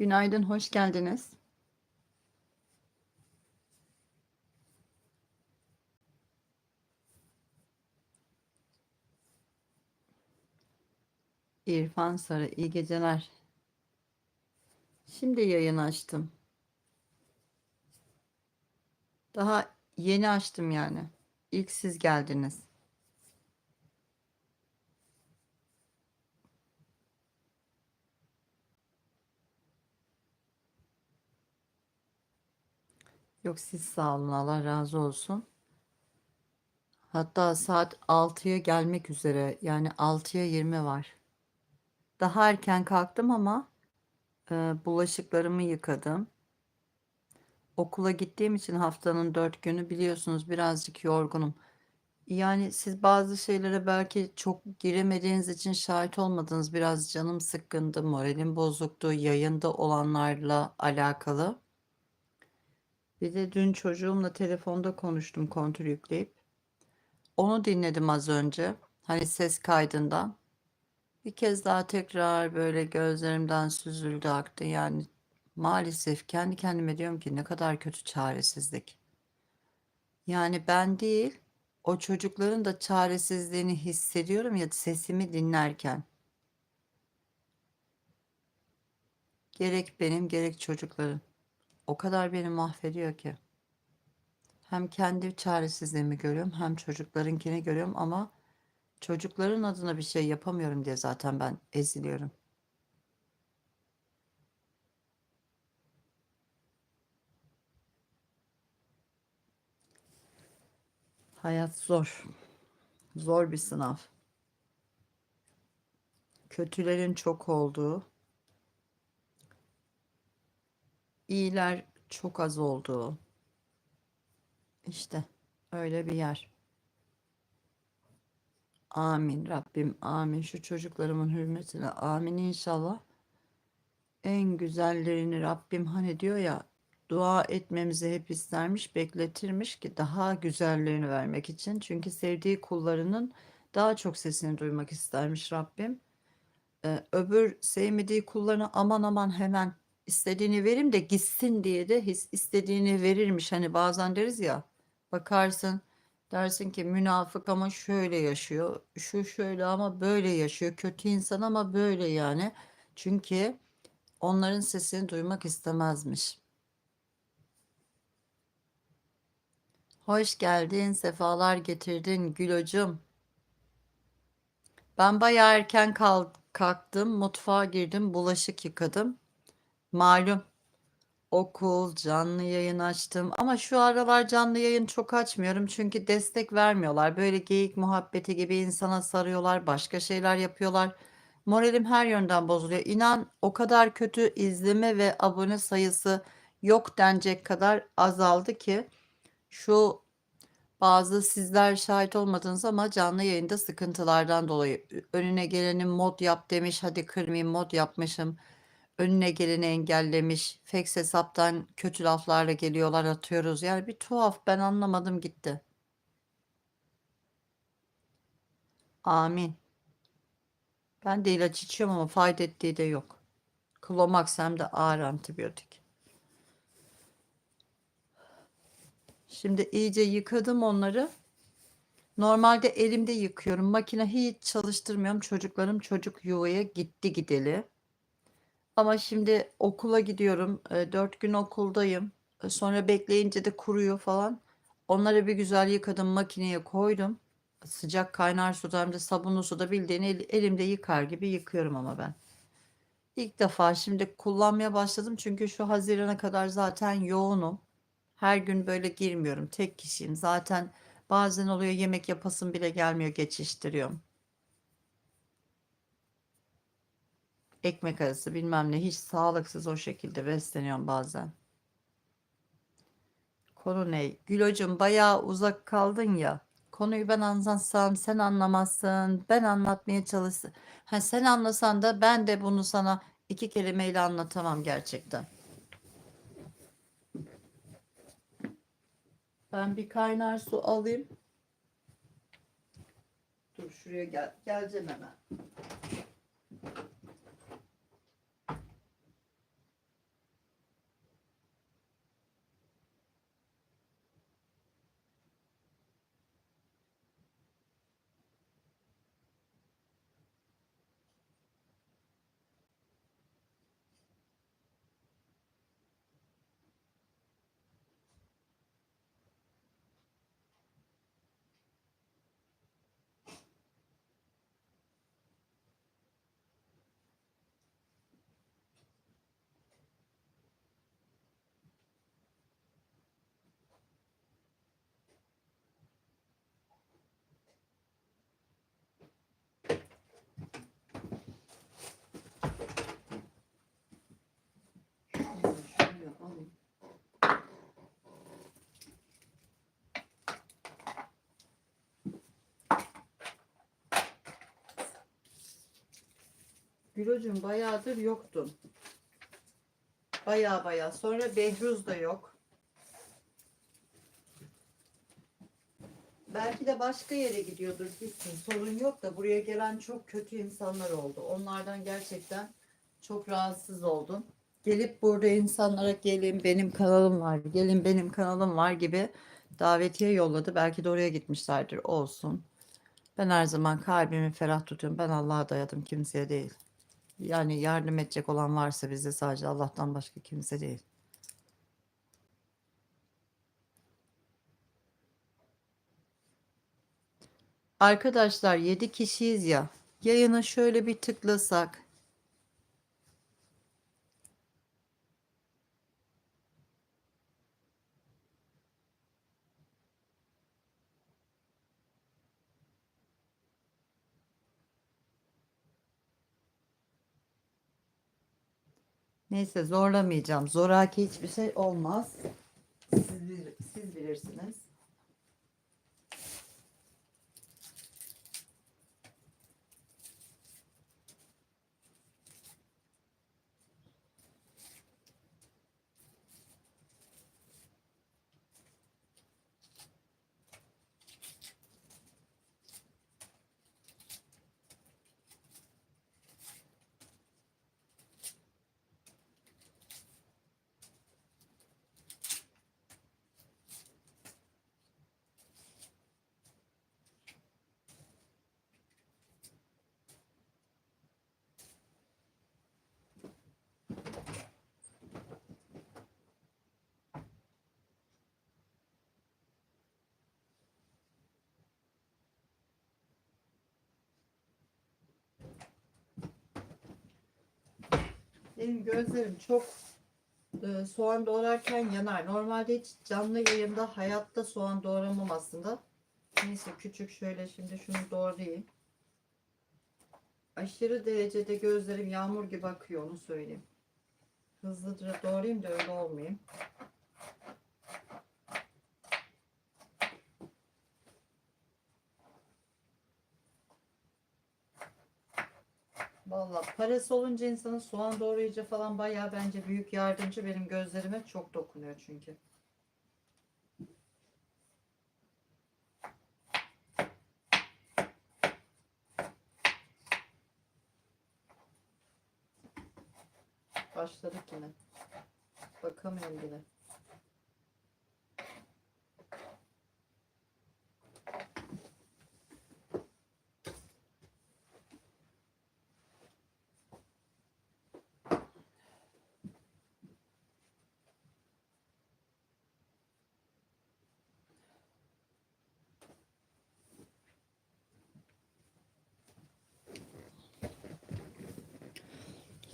Günaydın, hoş geldiniz. İrfan Sarı, iyi geceler. Şimdi yayın açtım. Daha yeni açtım yani. İlk siz geldiniz. Yok siz sağ olun, Allah razı olsun. Hatta saat 6'ya gelmek üzere. Yani 6'ya 20 var. Daha erken kalktım ama e, bulaşıklarımı yıkadım. Okula gittiğim için haftanın dört günü biliyorsunuz birazcık yorgunum. Yani siz bazı şeylere belki çok giremediğiniz için şahit olmadınız. Biraz canım sıkkındı, moralim bozuktu, yayında olanlarla alakalı. Bir de dün çocuğumla telefonda konuştum kontür yükleyip. Onu dinledim az önce. Hani ses kaydından. Bir kez daha tekrar böyle gözlerimden süzüldü aktı. Yani maalesef kendi kendime diyorum ki ne kadar kötü çaresizlik. Yani ben değil, o çocukların da çaresizliğini hissediyorum ya sesimi dinlerken. Gerek benim gerek çocukların. O kadar beni mahvediyor ki. Hem kendi çaresizliğimi görüyorum hem çocuklarınkini görüyorum ama çocukların adına bir şey yapamıyorum diye zaten ben eziliyorum. Hayat zor. Zor bir sınav. Kötülerin çok olduğu, iyiler çok az olduğu. İşte öyle bir yer. Amin Rabbim amin şu çocuklarımın hürmetine amin inşallah. En güzellerini Rabbim hani diyor ya dua etmemizi hep istermiş, bekletirmiş ki daha güzellerini vermek için. Çünkü sevdiği kullarının daha çok sesini duymak istermiş Rabbim. Ee, öbür sevmediği kullarına aman aman hemen istediğini verim de gitsin diye de his istediğini verirmiş. Hani bazen deriz ya bakarsın dersin ki münafık ama şöyle yaşıyor. Şu şöyle ama böyle yaşıyor. Kötü insan ama böyle yani. Çünkü onların sesini duymak istemezmiş. Hoş geldin, sefalar getirdin Gülocum. Ben bayağı erken kalktım, mutfağa girdim, bulaşık yıkadım. Malum okul, canlı yayın açtım ama şu aralar canlı yayın çok açmıyorum çünkü destek vermiyorlar. Böyle geyik muhabbeti gibi insana sarıyorlar, başka şeyler yapıyorlar. Moralim her yönden bozuluyor. İnan o kadar kötü izleme ve abone sayısı yok denecek kadar azaldı ki şu bazı sizler şahit olmadınız ama canlı yayında sıkıntılardan dolayı önüne geleni mod yap demiş. Hadi kırmayayım mod yapmışım. Önüne geleni engellemiş. Fake hesaptan kötü laflarla geliyorlar atıyoruz. Yani bir tuhaf ben anlamadım gitti. Amin. Ben de ilaç içiyorum ama fayda ettiği de yok. Klomax hem de ağır antibiyotik. Şimdi iyice yıkadım onları. Normalde elimde yıkıyorum. Makine hiç çalıştırmıyorum. Çocuklarım çocuk yuvaya gitti gideli. Ama şimdi okula gidiyorum. E, dört gün okuldayım. E, sonra bekleyince de kuruyor falan. Onları bir güzel yıkadım. Makineye koydum. Sıcak kaynar suda hem de sabunlu suda bildiğin el, elimde yıkar gibi yıkıyorum ama ben. İlk defa şimdi kullanmaya başladım. Çünkü şu Haziran'a kadar zaten yoğunum. Her gün böyle girmiyorum. Tek kişiyim. Zaten bazen oluyor yemek yapasım bile gelmiyor. Geçiştiriyorum. Ekmek arası bilmem ne. Hiç sağlıksız o şekilde besleniyorum bazen. Konu ne? Gülocum bayağı uzak kaldın ya. Konuyu ben anlatsam sen anlamazsın. Ben anlatmaya çalışsın. Ha, sen anlasan da ben de bunu sana iki kelimeyle anlatamam gerçekten. Ben bir kaynar su alayım. Dur şuraya gel. Geleceğim hemen. Gülocum bayağıdır yoktun. Baya baya. Sonra Behruz da yok. Belki de başka yere gidiyordur gitsin. Sorun yok da buraya gelen çok kötü insanlar oldu. Onlardan gerçekten çok rahatsız oldum. Gelip burada insanlara gelin benim kanalım var, gelin benim kanalım var gibi davetiye yolladı. Belki de oraya gitmişlerdir. Olsun. Ben her zaman kalbimi ferah tutuyorum. Ben Allah'a dayadım kimseye değil. Yani yardım edecek olan varsa bize sadece Allah'tan başka kimse değil. Arkadaşlar 7 kişiyiz ya. Yayına şöyle bir tıklasak. Neyse zorlamayacağım. Zoraki hiçbir şey olmaz. Siz, siz bilirsiniz. Benim gözlerim çok e, soğan doğrarken yanar. Normalde hiç canlı yayında hayatta soğan doğramam aslında. Neyse küçük şöyle şimdi şunu doğrayayım. Aşırı derecede gözlerim yağmur gibi akıyor onu söyleyeyim. Hızlıca doğrayayım da öyle olmayayım. Vallahi parası olunca insanın soğan doğrayıcı falan bayağı bence büyük yardımcı benim gözlerime çok dokunuyor çünkü. Başladık yine. Bakamıyorum bile.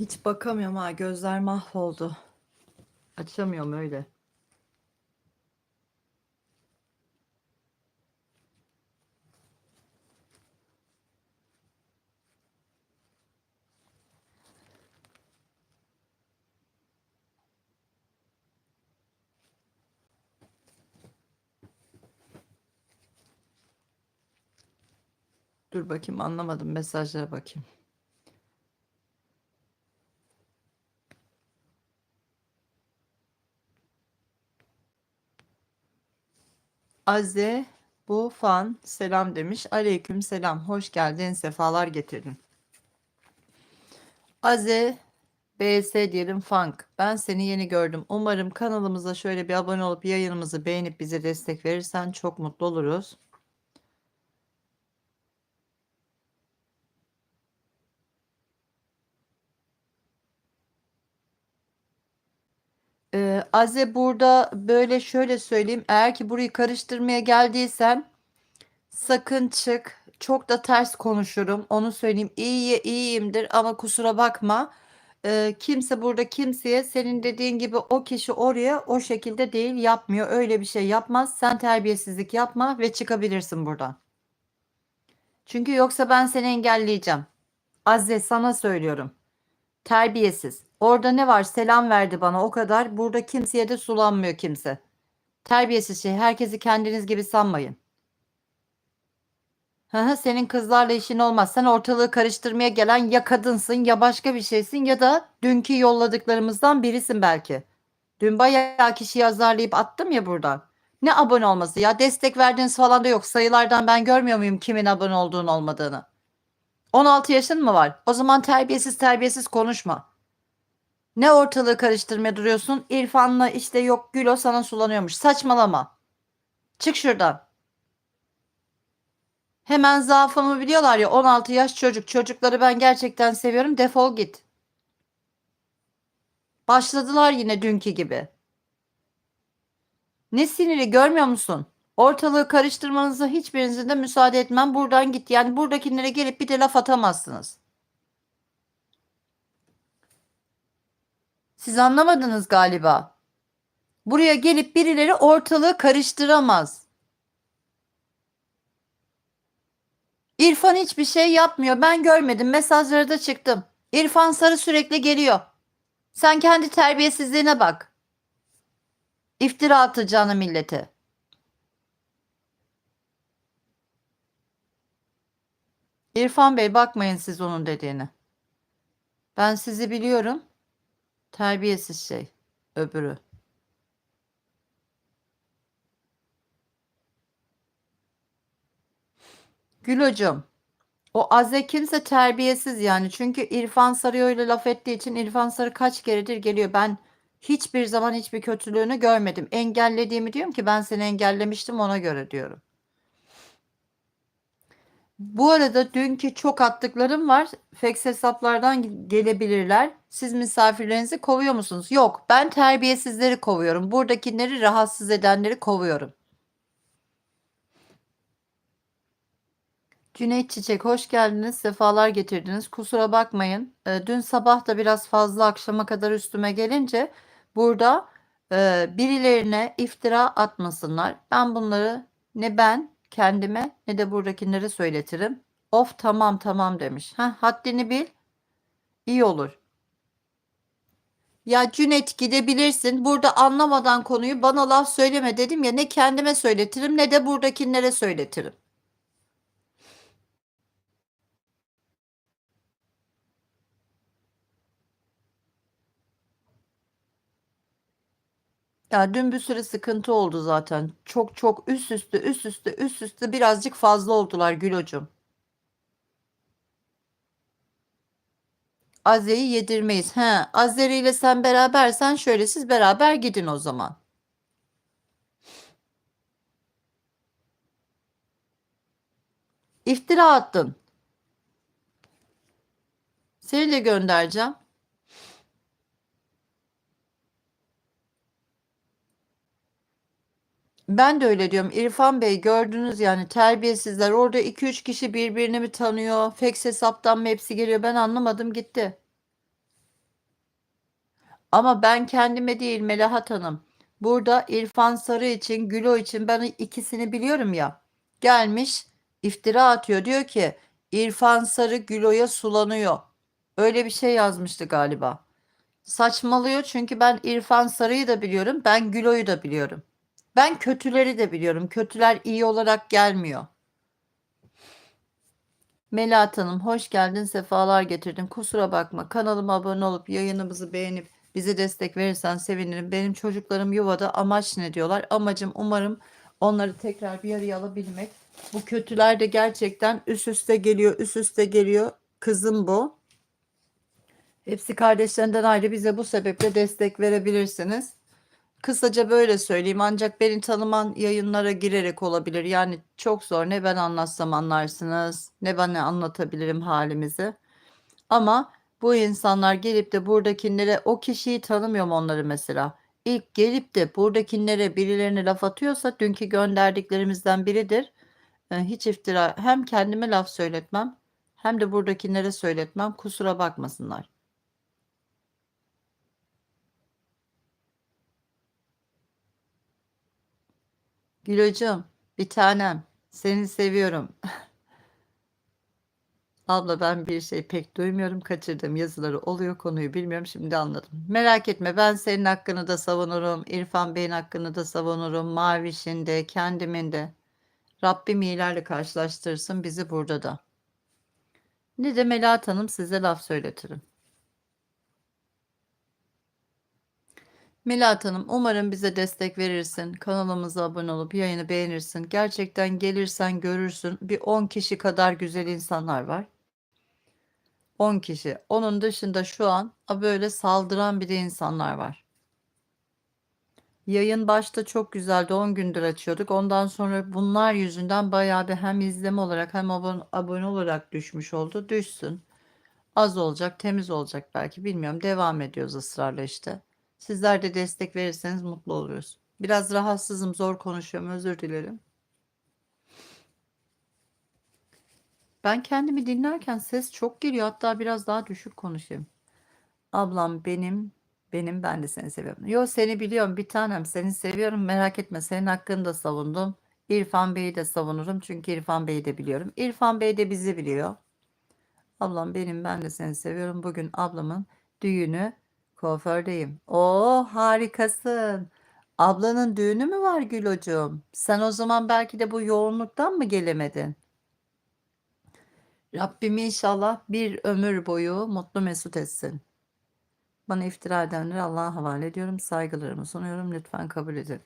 Hiç bakamıyorum ha gözler mahvoldu. Açamıyorum öyle. Dur bakayım anlamadım mesajlara bakayım. Aze bu fan selam demiş. Aleyküm selam. Hoş geldin. Sefalar getirdin. Aze BS diyelim Funk. Ben seni yeni gördüm. Umarım kanalımıza şöyle bir abone olup yayınımızı beğenip bize destek verirsen çok mutlu oluruz. Ee, Aze burada böyle şöyle söyleyeyim. Eğer ki burayı karıştırmaya geldiysen sakın çık. Çok da ters konuşurum. Onu söyleyeyim. İyi iyiyimdir ama kusura bakma. Ee, kimse burada kimseye senin dediğin gibi o kişi oraya o şekilde değil yapmıyor. Öyle bir şey yapmaz. Sen terbiyesizlik yapma ve çıkabilirsin buradan. Çünkü yoksa ben seni engelleyeceğim. Azize sana söylüyorum. Terbiyesiz. Orada ne var? Selam verdi bana o kadar. Burada kimseye de sulanmıyor kimse. Terbiyesiz şey. Herkesi kendiniz gibi sanmayın. Senin kızlarla işin olmaz. Sen ortalığı karıştırmaya gelen ya kadınsın ya başka bir şeysin ya da dünkü yolladıklarımızdan birisin belki. Dün bayağı kişiyi azarlayıp attım ya buradan. Ne abone olması ya destek verdiğiniz falan da yok. Sayılardan ben görmüyor muyum kimin abone olduğunu olmadığını? 16 yaşın mı var? O zaman terbiyesiz terbiyesiz konuşma. Ne ortalığı karıştırmaya duruyorsun? İrfan'la işte yok Gülo sana sulanıyormuş. Saçmalama. Çık şuradan. Hemen zaafımı biliyorlar ya 16 yaş çocuk. Çocukları ben gerçekten seviyorum. Defol git. Başladılar yine dünkü gibi. Ne siniri görmüyor musun? Ortalığı karıştırmanıza hiçbirinizin de müsaade etmem. Buradan git. Yani buradakilere gelip bir de laf atamazsınız. Siz anlamadınız galiba. Buraya gelip birileri ortalığı karıştıramaz. İrfan hiçbir şey yapmıyor. Ben görmedim. Mesajları da çıktım. İrfan Sarı sürekli geliyor. Sen kendi terbiyesizliğine bak. İftira atacağını millete. İrfan Bey bakmayın siz onun dediğine. Ben sizi biliyorum. Terbiyesiz şey. Öbürü. Gül hocam. O Aze kimse terbiyesiz yani. Çünkü İrfan Sarı öyle laf ettiği için İrfan Sarı kaç keredir geliyor. Ben hiçbir zaman hiçbir kötülüğünü görmedim. Engellediğimi diyorum ki ben seni engellemiştim ona göre diyorum. Bu arada dünkü çok attıklarım var. Fax hesaplardan gelebilirler. Siz misafirlerinizi kovuyor musunuz? Yok. Ben terbiyesizleri kovuyorum. Buradakileri rahatsız edenleri kovuyorum. Cüneyt Çiçek hoş geldiniz. Sefalar getirdiniz. Kusura bakmayın. Ee, dün sabah da biraz fazla akşama kadar üstüme gelince burada e, birilerine iftira atmasınlar. Ben bunları ne ben kendime ne de buradakilere söyletirim. Of tamam tamam demiş. Heh, haddini bil. İyi olur. Ya Cüneyt gidebilirsin. Burada anlamadan konuyu bana laf söyleme dedim ya ne kendime söyletirim ne de buradakilere söyletirim. Ya dün bir süre sıkıntı oldu zaten. Çok çok üst üste üst üste üst üste birazcık fazla oldular Gül hocam. Aze'yi yedirmeyiz. He, Azeri ile sen berabersen şöyle siz beraber gidin o zaman. İftira attın. Seni de göndereceğim. Ben de öyle diyorum. İrfan Bey gördünüz yani terbiyesizler. Orada 2-3 kişi birbirini mi tanıyor? Fax hesaptan mı hepsi geliyor? Ben anlamadım gitti. Ama ben kendime değil Melahat Hanım. Burada İrfan Sarı için, Gülo için ben ikisini biliyorum ya. Gelmiş iftira atıyor. Diyor ki İrfan Sarı Gülo'ya sulanıyor. Öyle bir şey yazmıştı galiba. Saçmalıyor çünkü ben İrfan Sarı'yı da biliyorum. Ben Gülo'yu da biliyorum. Ben kötüleri de biliyorum. Kötüler iyi olarak gelmiyor. Melahat Hanım hoş geldin, sefalar getirdin. Kusura bakma kanalıma abone olup yayınımızı beğenip bize destek verirsen sevinirim. Benim çocuklarım yuvada amaç ne diyorlar? Amacım umarım onları tekrar bir araya alabilmek. Bu kötüler de gerçekten üst üste geliyor, üst üste geliyor. Kızım bu. Hepsi kardeşlerinden ayrı bize bu sebeple destek verebilirsiniz. Kısaca böyle söyleyeyim ancak beni tanıman yayınlara girerek olabilir. Yani çok zor ne ben anlatsam anlarsınız ne ben anlatabilirim halimizi. Ama bu insanlar gelip de buradakilere o kişiyi tanımıyorum onları mesela. İlk gelip de buradakilere birilerine laf atıyorsa dünkü gönderdiklerimizden biridir. Ee, hiç iftira hem kendime laf söyletmem hem de buradakilere söyletmem kusura bakmasınlar. Gül hocam, bir tanem, seni seviyorum. Abla ben bir şey pek duymuyorum. Kaçırdığım yazıları oluyor. Konuyu bilmiyorum. Şimdi anladım. Merak etme ben senin hakkını da savunurum. İrfan Bey'in hakkını da savunurum. Maviş'in de kendimin de. Rabbim iyilerle karşılaştırsın bizi burada da. Ne de Melahat Hanım size laf söyletirim. Melahat Hanım umarım bize destek verirsin. Kanalımıza abone olup yayını beğenirsin. Gerçekten gelirsen görürsün. Bir 10 kişi kadar güzel insanlar var. 10 kişi. Onun dışında şu an böyle saldıran bir de insanlar var. Yayın başta çok güzeldi. 10 gündür açıyorduk. Ondan sonra bunlar yüzünden bayağı bir hem izleme olarak hem abone, abone olarak düşmüş oldu. Düşsün. Az olacak, temiz olacak belki bilmiyorum. Devam ediyoruz ısrarla işte. Sizler de destek verirseniz mutlu oluyoruz. Biraz rahatsızım, zor konuşuyorum. Özür dilerim. Ben kendimi dinlerken ses çok geliyor. Hatta biraz daha düşük konuşayım. Ablam benim, benim ben de seni seviyorum. Yo seni biliyorum bir tanem seni seviyorum merak etme senin hakkını da savundum. İrfan Bey'i de savunurum çünkü İrfan Bey'i de biliyorum. İrfan Bey de bizi biliyor. Ablam benim ben de seni seviyorum. Bugün ablamın düğünü kuafördeyim. Oo harikasın. Ablanın düğünü mü var Gülocuğum? Sen o zaman belki de bu yoğunluktan mı gelemedin? Rabbim inşallah bir ömür boyu mutlu mesut etsin. Bana iftira edenleri Allah'a havale ediyorum. Saygılarımı sunuyorum. Lütfen kabul edin.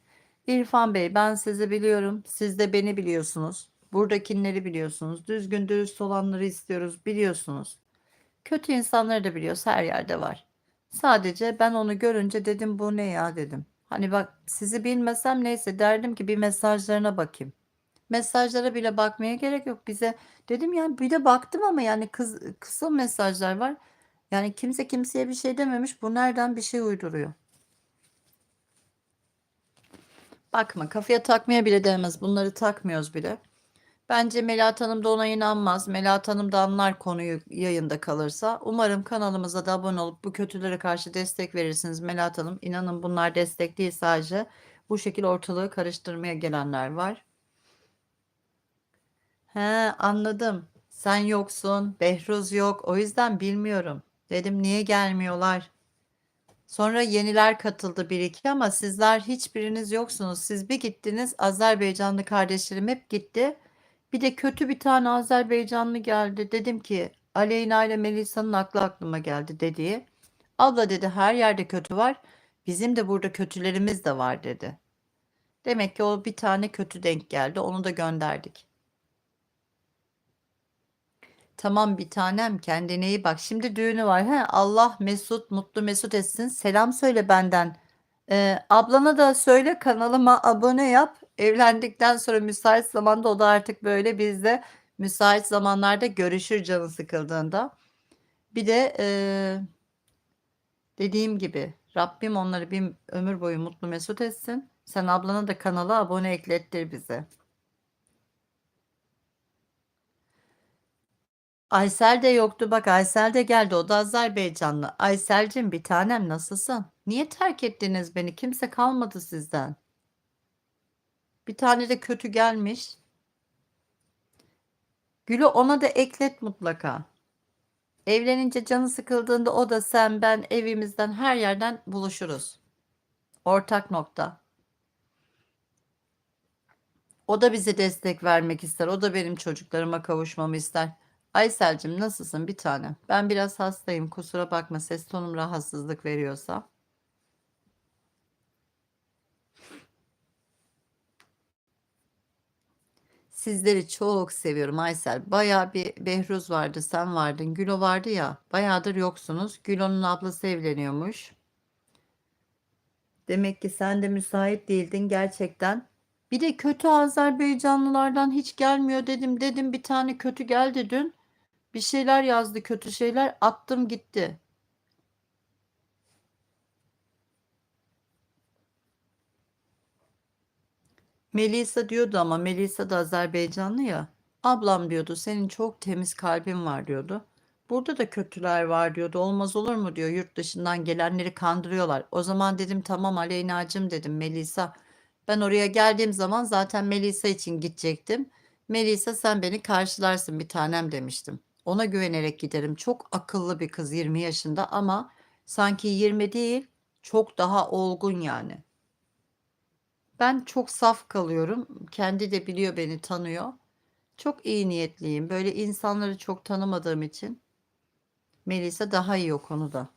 İrfan Bey ben sizi biliyorum. Siz de beni biliyorsunuz. Buradakileri biliyorsunuz. Düzgün dürüst olanları istiyoruz biliyorsunuz. Kötü insanları da biliyoruz. Her yerde var. Sadece ben onu görünce dedim bu ne ya dedim. Hani bak sizi bilmesem neyse derdim ki bir mesajlarına bakayım. Mesajlara bile bakmaya gerek yok. Bize dedim yani bir de baktım ama yani kız, kısa mesajlar var. Yani kimse kimseye bir şey dememiş. Bu nereden bir şey uyduruyor? Bakma kafaya takmaya bile değmez. Bunları takmıyoruz bile. Bence Melahat Hanım da ona inanmaz. Melahat Hanım da anlar konuyu yayında kalırsa. Umarım kanalımıza da abone olup bu kötülere karşı destek verirsiniz Melahat Hanım. İnanın bunlar destek değil sadece. Bu şekilde ortalığı karıştırmaya gelenler var. He anladım. Sen yoksun. Behruz yok. O yüzden bilmiyorum. Dedim niye gelmiyorlar? Sonra yeniler katıldı bir iki ama sizler hiçbiriniz yoksunuz. Siz bir gittiniz Azerbaycanlı kardeşlerim hep gitti. Bir de kötü bir tane Azerbaycanlı geldi. Dedim ki Aleyna ile Melisa'nın aklı aklıma geldi dediği. Abla dedi her yerde kötü var. Bizim de burada kötülerimiz de var dedi. Demek ki o bir tane kötü denk geldi. Onu da gönderdik. Tamam bir tanem kendine iyi bak. Şimdi düğünü var. He, Allah Mesut mutlu Mesut etsin. Selam söyle benden. Ee, ablana da söyle kanalıma abone yap. Evlendikten sonra müsait zamanda o da artık böyle bizde müsait zamanlarda görüşür canı sıkıldığında. Bir de e, dediğim gibi Rabbim onları bir ömür boyu mutlu mesut etsin. Sen ablana da kanala abone eklettir bize. Aysel de yoktu. Bak Aysel de geldi. O da Azerbaycanlı. Aysel'cim bir tanem nasılsın? Niye terk ettiniz beni? Kimse kalmadı sizden. Bir tane de kötü gelmiş. Gül'ü ona da eklet mutlaka. Evlenince canı sıkıldığında o da sen ben evimizden her yerden buluşuruz. Ortak nokta. O da bize destek vermek ister. O da benim çocuklarıma kavuşmamı ister. Aysel'cim nasılsın bir tane? Ben biraz hastayım. Kusura bakma ses tonum rahatsızlık veriyorsa. Sizleri çok seviyorum Aysel. Baya bir Behruz vardı, sen vardın, Gülo vardı ya. Bayağıdır yoksunuz. Gülo'nun ablası evleniyormuş. Demek ki sen de müsait değildin gerçekten. Bir de kötü Azerbaycanlılardan hiç gelmiyor dedim. Dedim bir tane kötü geldi dün. Bir şeyler yazdı kötü şeyler. Attım gitti. Melisa diyordu ama Melisa da Azerbaycanlı ya. Ablam diyordu senin çok temiz kalbin var diyordu. Burada da kötüler var diyordu. Olmaz olur mu diyor. Yurt dışından gelenleri kandırıyorlar. O zaman dedim tamam Aleyna'cığım dedim Melisa. Ben oraya geldiğim zaman zaten Melisa için gidecektim. Melisa sen beni karşılarsın bir tanem demiştim. Ona güvenerek giderim. Çok akıllı bir kız 20 yaşında ama sanki 20 değil çok daha olgun yani. Ben çok saf kalıyorum. Kendi de biliyor beni, tanıyor. Çok iyi niyetliyim. Böyle insanları çok tanımadığım için Melisa daha iyi o konuda.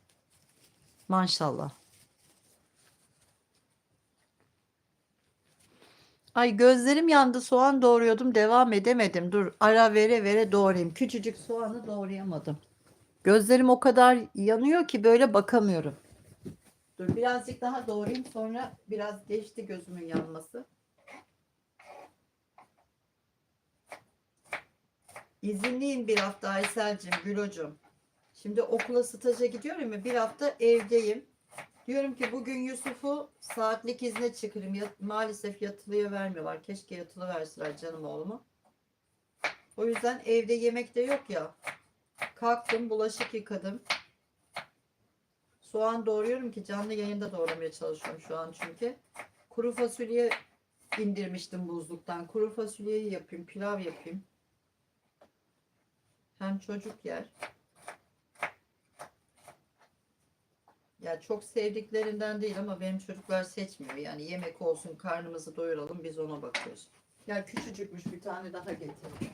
Maşallah. Ay gözlerim yandı. Soğan doğruyordum. Devam edemedim. Dur ara vere vere doğrayayım. Küçücük soğanı doğrayamadım. Gözlerim o kadar yanıyor ki böyle bakamıyorum. Dur birazcık daha doğrayayım. Sonra biraz geçti gözümün yanması. İzinliyim bir hafta Aysel'cim, Gülocum. Şimdi okula staja gidiyorum ya bir hafta evdeyim. Diyorum ki bugün Yusuf'u saatlik izne çıkarayım. Yat- maalesef yatılıya vermiyorlar. Keşke yatılı verseler canım oğlumu. O yüzden evde yemek de yok ya. Kalktım bulaşık yıkadım. Soğan doğruyorum ki canlı yayında doğramaya çalışıyorum şu an çünkü. Kuru fasulye indirmiştim buzluktan. Kuru fasulyeyi yapayım, pilav yapayım. Hem çocuk yer. Ya çok sevdiklerinden değil ama benim çocuklar seçmiyor. Yani yemek olsun, karnımızı doyuralım biz ona bakıyoruz. Ya küçücükmüş bir tane daha getirdim.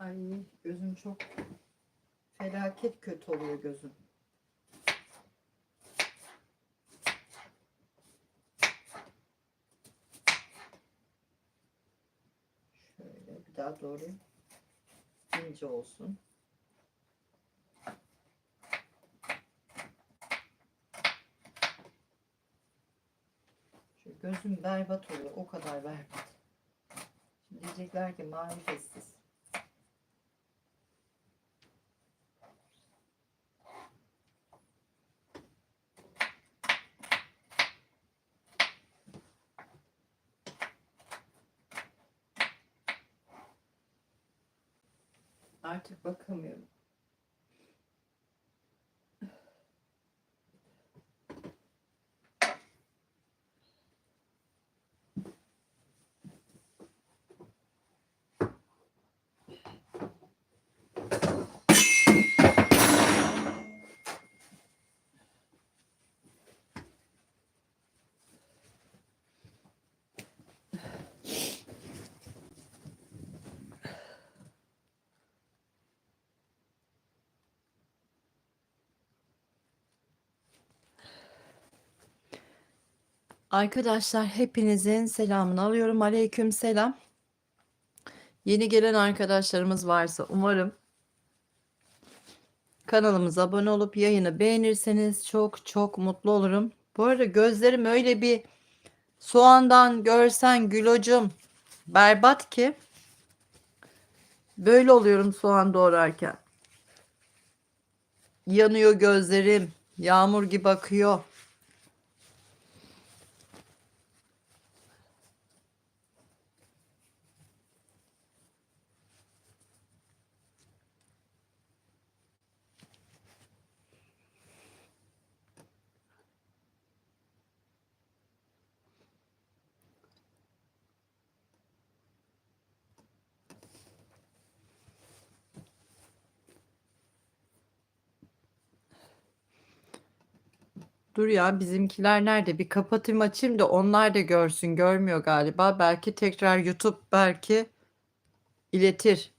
Ay gözüm çok felaket kötü oluyor gözüm. Şöyle bir daha doğru ince olsun. Şu gözüm berbat oluyor. O kadar berbat. Şimdi diyecekler ki marifetsiz. Artık bakamıyorum. Arkadaşlar hepinizin selamını alıyorum. Aleyküm selam. Yeni gelen arkadaşlarımız varsa umarım kanalımıza abone olup yayını beğenirseniz çok çok mutlu olurum. Bu arada gözlerim öyle bir soğandan görsen Gülocum berbat ki böyle oluyorum soğan doğrarken. Yanıyor gözlerim. Yağmur gibi akıyor. Dur ya bizimkiler nerede? Bir kapatayım açayım da onlar da görsün. Görmüyor galiba. Belki tekrar YouTube belki iletir.